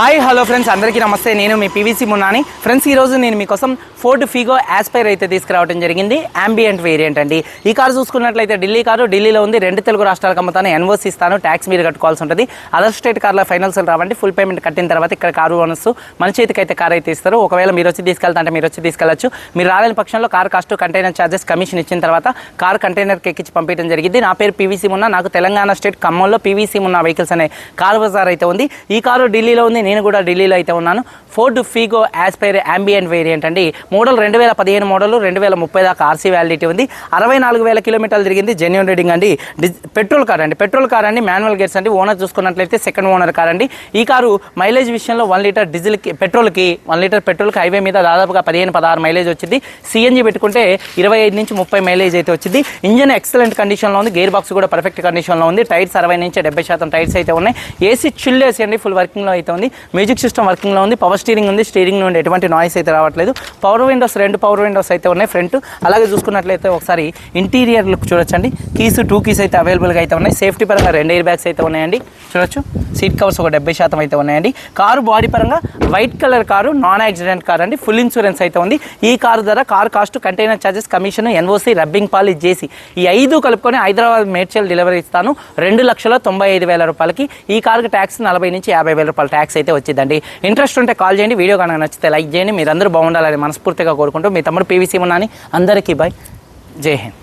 Hi hello friends అందరికీ నమస్తే. నేను మీ పీవీసీ మున్నాని ఫ్రెండ్స్ ఈరోజు నేను మీకోసం ఫోర్డ్ ఫీగో యాస్పైర్ అయితే తీసుకురావడం జరిగింది. అంబియంట్ వేరియంట్ అండి. ఈ కారు చూసుకున్నట్లయితే ఢిల్లీ కారు. ఢిల్లీలో ఉంది. రెండు తెలుగు రాష్ట్రాలకు అమ్ముతాను. ఎన్ఓసి ఇస్తాను. ట్యాక్స్ మీరు కట్టుకోవాల్సి ఉంటుంది. అదర్ స్టేట్ కార్ల ఫైనల్స్ రావండి. ఫుల్ పేమెంట్ కట్టిన తర్వాత ఇక్కడ కారు ఓనర్స్ మన చేతికి అయితే కార్ అయితే ఇస్తారు. ఒకవేళ మీరు వచ్చి తీసుకెళ్తా అంటే మీరు వచ్చి తీసుకెళ్ళచ్చు. మీరు రాలేని పక్షంలో car cost container charges commission ఇచ్చిన తర్వాత కార్ కంటైనర్కి ఎక్కించి పంపించడం జరిగింది. నా పేరు పీవీసీ మున్నా నాకు తెలంగాణ స్టేట్ ఖమ్మంలో పీవీసీ మున్నా వెహికల్స్ అనే కార్ బజార్ అయితే ఉంది. ఈ కారు ఢిల్లీలో ఉంది. నేను కూడా ఢిల్లీలో అయితే ఉన్నాను. Ford Figo Aspire Ambiente variant అండి. మోడల్ రెండు వేల పదిహేను మోడల్ రెండు వేల ముప్పై దాకా ఆర్సీ వ్యాలిడిటీ ఉంది. అరవై నాలుగు వేల కిలోమీటర్లు తిరిగింది జెన్యున్ రీడింగ్ అండి. పెట్రోల్ కార్ అండి. పెట్రోల్ కార్ అండి మాన్యువల్ గేర్స్ అండి. ఓనర్ చూసుకున్నట్లయితే సెకండ్ ఓనర్ కార్ అండి. ఈ కారు మైలేజ్ విషయంలో వన్ లీటర్ డీజిల్కి పెట్రోల్కి వన్ లీటర్ పెట్రోల్కి హైవే మీద దాదాపుగా పదిహేను పదహారు మైలేజ్ వచ్చింది. సిఎన్జి పెట్టుకుంటే ఇరవై ఐదు నుంచి ముప్పై మైలేజ్ అయితే వచ్చింది. ఇంజన్ ఎక్సలెంట్ కండిషన్లో ఉంది. గేర్ బాక్స్ కూడా పర్ఫెక్ట్ కండిషన్లో ఉంది. టైర్స్ అరవై నుంచి డెబ్బై శాతం టైర్స్ అయితే ఉన్నాయి. ఏసీ చిల్ ఏసీ అండి ఫుల్ వర్కింగ్లో అయితే ఉంది. మ్యూజిక్ సిస్టమ్ వర్కింగ్లో ఉంది పవర్ స్టీరింగ్ ఉంది స్టీరింగ్ నుండి ఎటువంటి నాయిస్ అయితే రావట్లేదు. పవర్ విండోస్ రెండు పవర్ విండోస్ అయితే ఉన్నాయి ఫ్రంట్ అలాగే చూసుకున్నట్లయితే ఒకసారి ఇంటీరియర్ లుక్ చూడొచ్చండి. కీస్ టూ కీస్ అయితే అవైలబుల్గా అయితే ఉన్నాయి. సేఫ్టీ పరంగా రెండు ఎయిర్ బ్యాగ్స్ అయితే ఉన్నాయండి. చూడొచ్చు. సీట్ కవర్స్ ఒక డెబ్బై శాతం అయితే ఉన్నాయండి. కారు బాడీ పరంగా white colour car non accident car అండి. ఫుల్ ఇన్సూరెన్స్ అయితే ఉంది. ఈ కారు ధర car cost container charges commission NOC rubbing Paul చేసి ఈ ఐదు కలుపుకొని హైదరాబాద్ మేడ్చల్ డెలివరీ ఇస్తాను. రెండు లక్షల తొంభై ఐదు వేల రూపాయలకి. ఈ కారుకి ట్యాక్స్ నలభై నుంచి యాభై వేల రూపాయల ట్యాక్స్ అయితే వచ్చిందండి. ఇంట్రెస్ట్ ఉంటే కాల్ చేయండి వీడియో కనుక నచ్చితే లైక్ చేయండి. మీరందరూ బాగుండాలని మనస్ఫూర్తిగా కోరుకుంటూ మీ తమ్ముడు పీవీసీ ఉన్నాని అందరికీ బాయ్ జై హింద్.